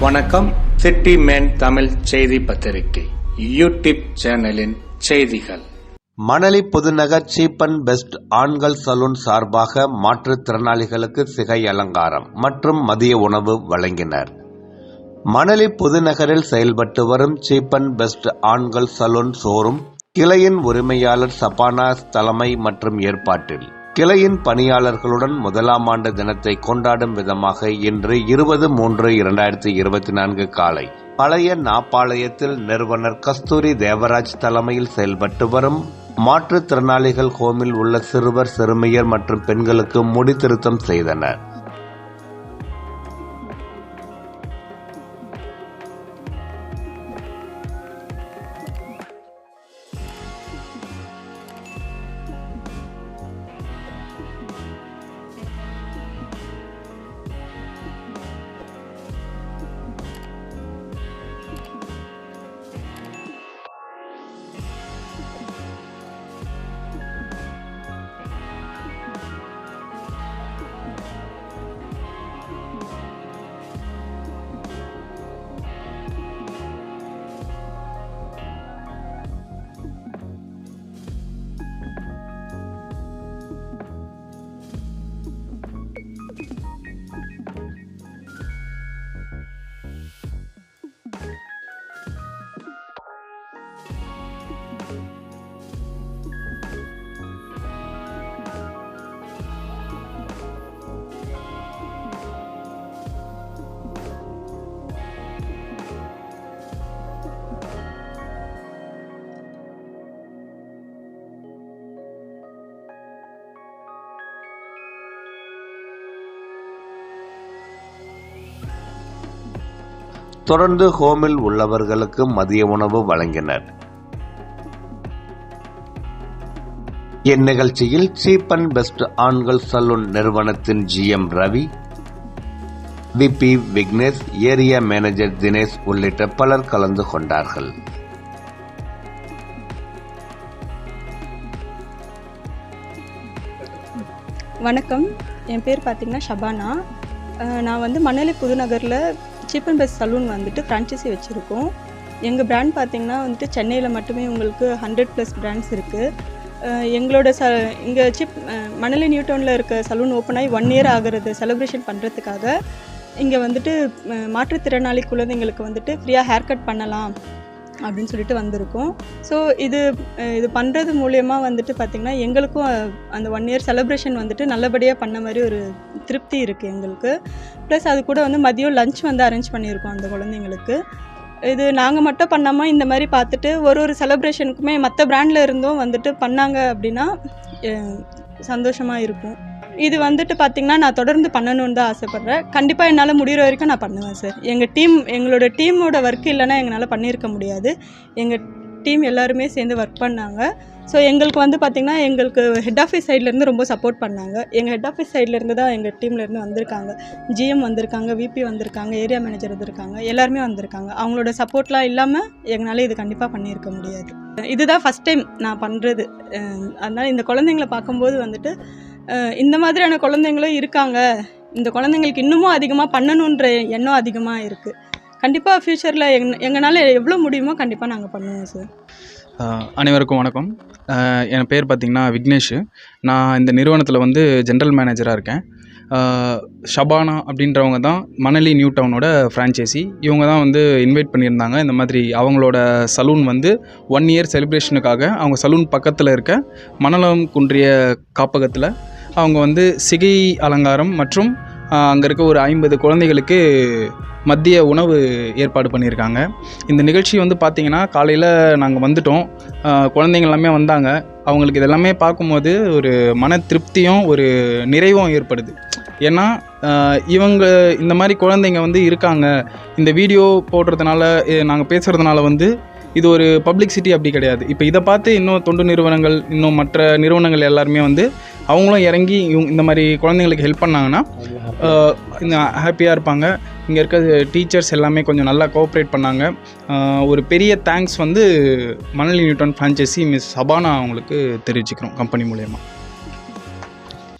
வணக்கம். City man Tamil செய்தி பத்திரிகை. யூடியூப் சேனலின் செய்திகள். Manali Pudunagar cheap and best ஆண்கள் சலூன் சார்பாக மாற்றுத்திறனாளிகளுக்கு சிகை அலங்காரம் மற்றும் மதிய உணவு வழங்கினர். மணலி புதுநகரில் செயல்பட்டு வரும் சீப் அண்ட் பெஸ்ட் ஆண்கள் சலூன் ஷோரூம் கிளையின் உரிமையாளர் சபானா தலைமை மற்றும் ஏற்பாட்டில். கிளையின் பணியாளர்களுடன் முதலாம் ஆண்டு தினத்தை கொண்டாடும் விதமாக இன்று இருபது மூன்று இரண்டாயிரத்தி இருபத்தி நான்கு காலை பழைய நாப்பாளையத்தில் நிறுவனர் கஸ்தூரி தேவராஜ் தலைமையில் செயல்பட்டு வரும் மாற்றுத்திறனாளிகள் ஹோமில் உள்ள சிறுவர் சிறுமியர் மற்றும் பெண்களுக்கு முடித்திருத்தம் செய்தனர். தொடர்ந்து ஹோமில் உள்ளவர்களுக்கு மதிய உணவு வழங்கினர். இந்நிகழ்ச்சியில் சீப் அண்ட் பெஸ்ட் ஆண்கள் சலூன் நிறுவனத்தின் GM Ravi VP Vignesh area manager Dinesh உள்ளிட்ட பலர் கலந்து கொண்டார்கள். வணக்கம். என் பேர் பார்த்தீங்கன்னா ஷபானா. நான் வந்து மணலி புதுநகரில் சீப் அண்ட் பெஸ்ட் சலூன் வந்துட்டு ஃப்ரான்ச்சைசி வச்சுருக்கோம். எங்கள் பிராண்ட் பார்த்தீங்கன்னா வந்துட்டு சென்னையில் மட்டுமே உங்களுக்கு ஹண்ட்ரட் ப்ளஸ் பிராண்ட்ஸ் இருக்குது எங்களோட ச இங்கே சிப் மணலி நியூட்டவுனில் இருக்க சலூன் ஓப்பன் ஆகி ஒன் இயர் ஆகிறது செலிப்ரேஷன் பண்ணுறதுக்காக இங்கே வந்துட்டு மாற்றுத்திறனாளி குழந்தைங்களுக்கு வந்துட்டு ஃப்ரீயாக ஹேர் கட் பண்ணலாம். அப்படின்னு சொல்லிட்டு வந்திருக்கோம். ஸோ இது இது பண்ணுறது மூலயமா வந்துட்டு பார்த்திங்கன்னா எங்களுக்கும் அந்த ஒன் இயர் செலப்ரேஷன் வந்துட்டு நல்லபடியாக பண்ண மாதிரி ஒரு திருப்தி இருக்குது எங்களுக்கு. ப்ளஸ் அது கூட வந்து மதியம் லஞ்ச் வந்து அரேஞ்ச் பண்ணியிருக்கோம் அந்த குழந்தைங்களுக்கு. இது நாங்கள் மட்டும் பண்ணாமல் இந்த மாதிரி பார்த்துட்டு ஒரு ஒரு செலப்ரேஷனுக்குமே மற்ற பிராண்டில் இருந்தும் வந்துட்டு பண்ணாங்க அப்படின்னா சந்தோஷமாக இருக்கும். இது வந்துட்டு பார்த்திங்கன்னா நான் தொடர்ந்து பண்ணணும்னு தான் ஆசைப்பட்றேன். கண்டிப்பாக என்னால் முடிகிற வரைக்கும் நான் பண்ணுவேன் சார் எங்கள் டீம் எங்களோட டீமோட ஒர்க் இல்லைன்னா எங்களால் பண்ணியிருக்க முடியாது. எங்கள் டீம் எல்லாருமே சேர்ந்து ஒர்க் பண்ணாங்க. ஸோ எங்களுக்கு வந்து பார்த்திங்கன்னா எங்களுக்கு ஹெட் ஆஃபீஸ் சைட்லேருந்து ரொம்ப சப்போர்ட் பண்ணாங்க. எங்கள் ஹெட் ஆஃபீஸ் சைட்லேருந்து தான் எங்கள் டீம்லேருந்து வந்திருக்காங்க. ஜிஎம் வந்திருக்காங்க விபி வந்திருக்காங்க ஏரியா மேனேஜர் வந்திருக்காங்க எல்லாருமே வந்திருக்காங்க. அவங்களோட சப்போர்ட்லாம் இல்லாமல் எங்களால் இது கண்டிப்பாக பண்ணியிருக்க முடியாது. இதுதான் ஃபஸ்ட் டைம் நான் பண்ணுறது அதனால் இந்த குழந்தைங்கள பார்க்கும்போது வந்துட்டு இந்த மாதிரியான குழந்தைங்களும் இருக்காங்க. இந்த குழந்தைங்களுக்கு இன்னமும் அதிகமாக பண்ணணுன்ற எண்ணம் அதிகமாக இருக்குது கண்டிப்பாக ஃப்யூச்சரில் எங் எங்களால் எவ்வளோ முடியுமோ கண்டிப்பாக நாங்கள் பண்ணுவோம் சார் அனைவருக்கும் வணக்கம். என் பேர் பார்த்திங்கன்னா விக்னேஷ். நான் இந்த நிறுவனத்தில் வந்து ஜென்ரல் மேனேஜராக இருக்கேன். ஷபானா அப்படின்றவங்க தான் மணலி நியூ டவுனோட ஃப்ரான்ச்சைசி இவங்க தான் வந்து இன்வைட் பண்ணியிருந்தாங்க. இந்த மாதிரி அவங்களோட சலூன் வந்து ஒன் இயர் செலிப்ரேஷனுக்காக அவங்க சலூன் பக்கத்தில் இருக்க மணலம் குன்றிய காப்பகத்தில் அவங்க வந்து சிகை அலங்காரம் மற்றும் அங்கே இருக்க ஒரு ஐம்பது குழந்தைகளுக்கு மதிய உணவு ஏற்பாடு பண்ணியிருக்காங்க. இந்த நிகழ்ச்சி வந்து பார்த்திங்கன்னா காலையில் நாங்கள் வந்துட்டோம். குழந்தைங்க எல்லாமே வந்தாங்க. அவங்களுக்கு இதெல்லாமே பார்க்கும்போது ஒரு மன திருப்தியும் ஒரு நிறைவும் ஏற்படுது. ஏன்னா இவங்க இந்த மாதிரி குழந்தைங்க வந்து இருக்காங்க. இந்த வீடியோ போடுறதுனால நாங்கள் பேசுகிறதுனால வந்து இது ஒரு பப்ளிக் சிட்டி அப்படி கிடையாது. இப்போ இதை பார்த்து இன்னும் தொண்டு நிறுவனங்கள் இன்னும் மற்ற நிறுவனங்கள் எல்லாருமே வந்து அவங்களும் இறங்கி இவங்க இந்த மாதிரி குழந்தைங்களுக்கு ஹெல்ப் பண்ணாங்கன்னா ஹாப்பியாக இருப்பாங்க. இங்கே இருக்க டீச்சர்ஸ் எல்லாமே கொஞ்சம் நல்லா கோஆப்ரேட் பண்ணாங்க. ஒரு பெரிய தேங்க்ஸ் வந்து Manali New Town franchisee miss Sabana அவங்களுக்கு தெரிவிச்சுக்கிறோம் கம்பெனி மூலயமா.